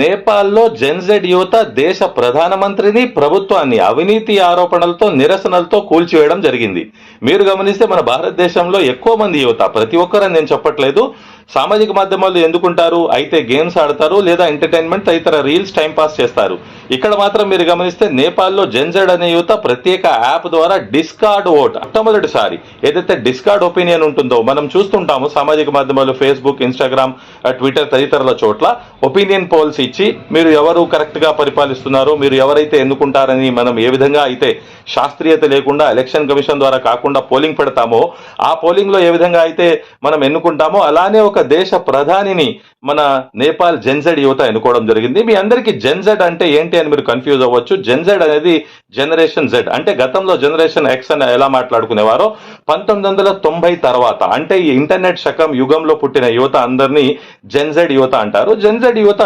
నేపాల్లో జెన్జెడ్ యువత దేశ ప్రధానమంత్రిని ప్రభుత్వాన్ని అవినీతి ఆరోపణలతో నిరసనలతో కూల్చివేయడం జరిగింది. మీరు గమనిస్తే మన భారతదేశంలో ఎక్కువ మంది యువత ప్రతి ఒక్కరని నేను చెప్పట్లేదు సామాజిక మాధ్యమాల్లో ఎందుకుంటారు? అయితే గేమ్స్ ఆడతారు లేదా ఎంటర్టైన్మెంట్ తదితర రీల్స్ టైం పాస్ చేస్తారు. ఇక్కడ మాత్రం మీరు గమనిస్తే నేపాల్లో జెన్జెడ్ అనే యువత ప్రత్యేక యాప్ ద్వారా డిస్కార్డ్ ఓట్ మొట్టమొదటిసారి ఏదైతే డిస్కార్డ్ ఒపీనియన్ ఉంటుందో మనం చూస్తుంటాము సామాజిక మాధ్యమాలు ఫేస్బుక్ ఇన్స్టాగ్రామ్ ట్విట్టర్ తదితరుల చోట్ల ఒపీనియన్ పోల్స్ ఇచ్చి మీరు ఎవరు కరెక్ట్గా పరిపాలిస్తున్నారో మీరు ఎవరైతే ఎన్నుకుంటారని మనం ఏ విధంగా అయితే శాస్త్రీయత లేకుండా ఎలక్షన్ కమిషన్ ద్వారా కాకుండా పోలింగ్ పెడతామో ఆ పోలింగ్లో ఏ విధంగా అయితే మనం ఎన్నుకుంటామో అలానే ఒక దేశ ప్రధానిని మన నేపాల్ జెన్జెడ్ యువత ఎన్నుకోవడం జరిగింది. మీ అందరికీ జెన్జెడ్ అంటే ఏంటి అని మీరు కన్ఫ్యూజ్ అవ్వచ్చు. జెన్జెడ్ అనేది జనరేషన్ జెడ్. అంటే గతంలో జనరేషన్ ఎక్స్ అని ఎలా మాట్లాడుకునేవారో పంతొమ్మిది వందల తొంభై తర్వాత అంటే ఈ ఇంటర్నెట్ శకం యుగంలో పుట్టిన యువత అందరినీ జెన్జెడ్ యువత అంటారు. జెన్జెడ్ యువత